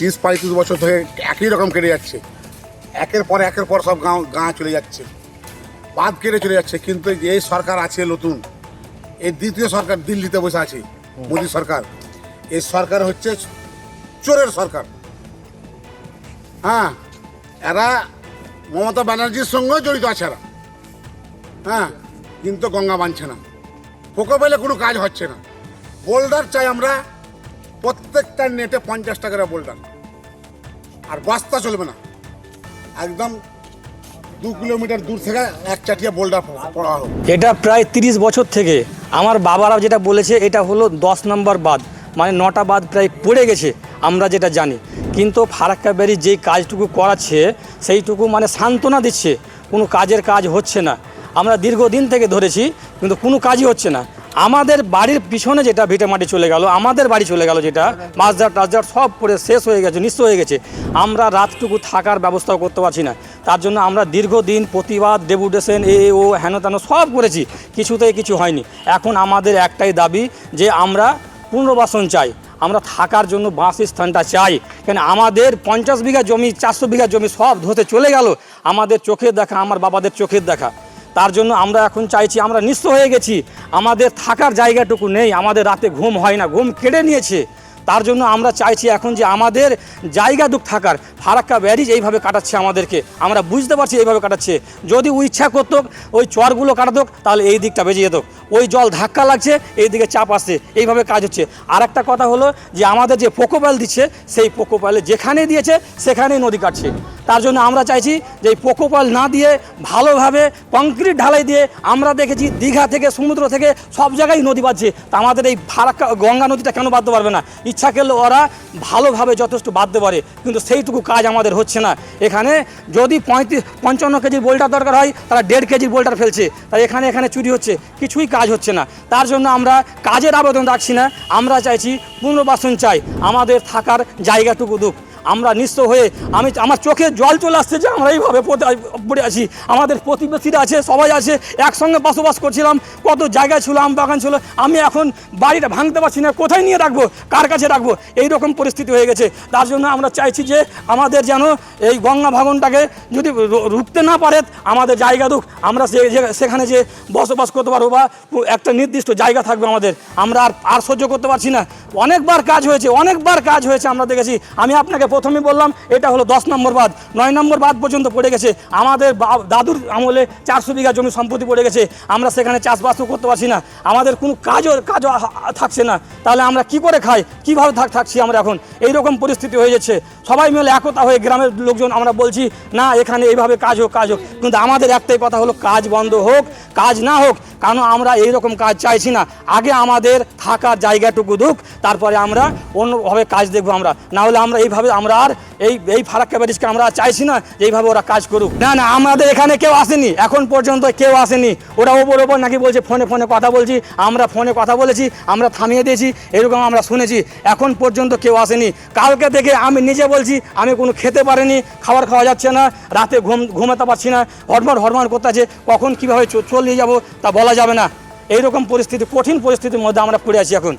তিরিশ পঁয়ত্রিশ বছর ধরে একই রকম কেটে যাচ্ছে। একের পর একের পর সব গাঁ গাঁ চলে যাচ্ছে। বাদ কেটে চলে যাচ্ছে, কিন্তু এই সরকার আছে নতুন, এই দ্বিতীয় সরকার দিল্লিতে বসে আছে, মোদী সরকার। এই সরকার হচ্ছে চোরের সরকার। হ্যাঁ এরা মমতা ব্যানার্জির সঙ্গে জড়িত আছে এরা। হ্যাঁ কিন্তু গঙ্গা বাঁধছে না। পেলে কোনো কাজ হচ্ছে না। বোল্ডার চাই আমরা প্রত্যেকটা নেটে পঞ্চাশ টাকার বোল্ডার আর বস্তা চলবে না। একদম দু কিলোমিটার দূর থেকে এক চাটিয়া বোল্ডার পড়া হোক। এটা প্রায় তিরিশ বছর থেকে আমার বাবারা যেটা বলেছে, এটা হলো দশ নম্বর বাদ মানে নটা বাদ প্রায় পড়ে গেছে, আমরা যেটা জানি। কিন্তু ফারাক্কা ব্যারি যেই কাজটুকু করাচ্ছে, সেইটুকু মানে সান্ত্বনা দিচ্ছে। কোনো কাজের কাজ হচ্ছে না। আমরা দীর্ঘদিন থেকে ধরেছি, কিন্তু কোনো কাজই হচ্ছে না। আমাদের বাড়ির পিছনে যেটা ভিটে মাটি চলে গেল, আমাদের বাড়ি চলে গেল যেটা মাছদার টাছদার সব পরে শেষ হয়ে গেছে নিঃস্ব হয়ে গেছে। আমরা রাতটুকু থাকার ব্যবস্থাও করতে পারছি না। তার জন্য আমরা দীর্ঘদিন প্রতিবাদ, ডেপুটেশন এ ও হেন তেন সব করেছি কিছুতেই কিছু হয়নি। এখন আমাদের একটাই দাবি যে আমরা পুনর্বাসন চাই, আমরা থাকার জন্য বাসস্থানটা চাই। কেন আমাদের পঞ্চাশ বিঘা জমি, চারশো বিঘা জমি সব ধসে চলে গেল। আমাদের চোখের দেখা, আমার বাবাদের চোখের দেখা। তার জন্য আমরা এখন চাইছি, আমরা নিঃস্ব হয়ে গেছি। আমাদের থাকার জায়গাটুকু নেই, আমাদের রাতে ঘুম হয় না, ঘুম কেড়ে নিয়েছে। তার জন্য আমরা চাইছি এখন যে আমাদের জায়গা দুঃখ থাকার, ফারাক্কা ব্যারিজ এইভাবে কাটাচ্ছে আমাদেরকে। আমরা বুঝতে পারছি এইভাবে কাটাচ্ছে। যদি ও ইচ্ছা করতো, ওই চরগুলো কাটাতো, তাহলে এই দিকটা বেজে যেত। ওই জল ধাক্কা লাগছে এই দিকে চাপ আসছে। এইভাবে কাজ হচ্ছে। আর একটা কথা হলো যে আমাদের যে পোকোপাল দিচ্ছে, সেই পোকোপালে যেখানে দিয়েছে, সেখানেই নদী কাটছে। তার জন্য আমরা চাইছি যে এই পোকোপাল না দিয়ে ভালোভাবে কংক্রিট ঢালাই দিয়ে আমরা দেখেছি দীঘা থেকে, সমুদ্র থেকে সব জায়গায় নদী বাঁধছে। তা আমাদের এই ফারাক্কা গঙ্গা নদীটা কেন বাঁধতে পারবে না? ইচ্ছা করলে ওরা ভালোভাবে যথেষ্ট বাঁধতে পারে, কিন্তু সেইটুকু কাজ আমাদের হচ্ছে না। এখানে যদি পঁয়ত্রিশ, পঞ্চান্ন কেজির বোল্টার দরকার হয় তারা দেড় কেজির বোল্টার ফেলছে। তাই এখানে এখানে চুরি হচ্ছে। কিছুই কাজ হচ্ছে না। তার জন্য আমরা কাজের আবেদন রাখছি না। আমরা চাইছি পুনর্বাসন চাই। আমাদের থাকার জায়গাটুকু দুঃখ আমরা নিঃস্ব হয়ে, আমি আমার চোখে জল চলে আসছে যে আমরা এইভাবে পড়ে- আছি আমাদের প্রতিবেশীরা আছে, সবাই আছে, একসঙ্গে বসবাস করছিলাম, কত জায়গায় ছিল আম বাগান ছিল। আমি এখন বাড়িটা ভাঙতে পারছি না, কোথায় নিয়ে রাখব, কার কাছে রাখব? এই রকম পরিস্থিতি হয়ে গেছে। তার জন্য আমরা চাইছি যে আমাদের যেন এই গঙ্গা ভাগনটাকে যদি রুখতে না পারে, আমাদের জায়গা দুঃখ আমরা সেখানে যে বসবাস করতে পারব বা একটা নির্দিষ্ট জায়গা থাকবে আমাদের, আমরা আর আর সহ্য করতে পারছি না। অনেকবার কাজ হয়েছে, অনেকবার কাজ হয়েছে, আমরা দেখেছি। আমি আপনাকে প্রথমে বললাম, এটা হলো দশ নম্বর বাদ নয় নম্বর বাদ পর্যন্ত পড়ে গেছে। আমাদের দাদুর আমলে চারশো বিঘা জমি সম্পত্তি পড়ে গেছে। আমরা সেখানে চাষবাসও করতে পারছি না। আমাদের কোনো কাজও কাজও থাকছে না। তাহলে আমরা কি করে খাই? কীভাবে থাক থাকছি আমরা এখন? এই রকম পরিস্থিতি হয়ে যাচ্ছে। সবাই মিলে একতা হয়ে গ্রামের লোকজন, আমরা বলছি, না, এখানে এইভাবে কাজ হোক কাজ হোক। কিন্তু আমাদের একটাই কথা হলো, কাজ বন্ধ হোক, কাজ না হোক কারণ আমরা এই রকম কাজ চাইছি না? আগে আমাদের থাকার জায়গাটুকু দুক তারপরে আমরা অন্যভাবে কাজ দেখব আমরা। না হলে আমরা এইভাবে আমরা আর এই এই ফারাক্কা ব্যারিজকে আমরা চাইছি না যে এইভাবে ওরা কাজ করুক। না না, আমাদের এখানে কেউ আসেনি। এখন পর্যন্ত কেউ আসেনি। ওরা ওপর ওপর নাকি বলছে, ফোনে ফোনে কথা বলছি। আমরা ফোনে কথা বলেছি, আমরা থামিয়ে দিয়েছি, এরকম আমরা শুনেছি। এখন পর্যন্ত কেউ আসেনি। কালকে থেকে আমি নিজে বলছি, আমি কোনো খেতে পারিনি, খাবার খাওয়া যাচ্ছে না, রাতে ঘুম, ঘুমাতে পারছি না হরমর হরমর করতে আছে কখন কীভাবে চলিয়ে যাব তা বলা যাবে না। এইরকম পরিস্থিতি, কঠিন পরিস্থিতির মধ্যে আমরা পড়ে আছি এখন।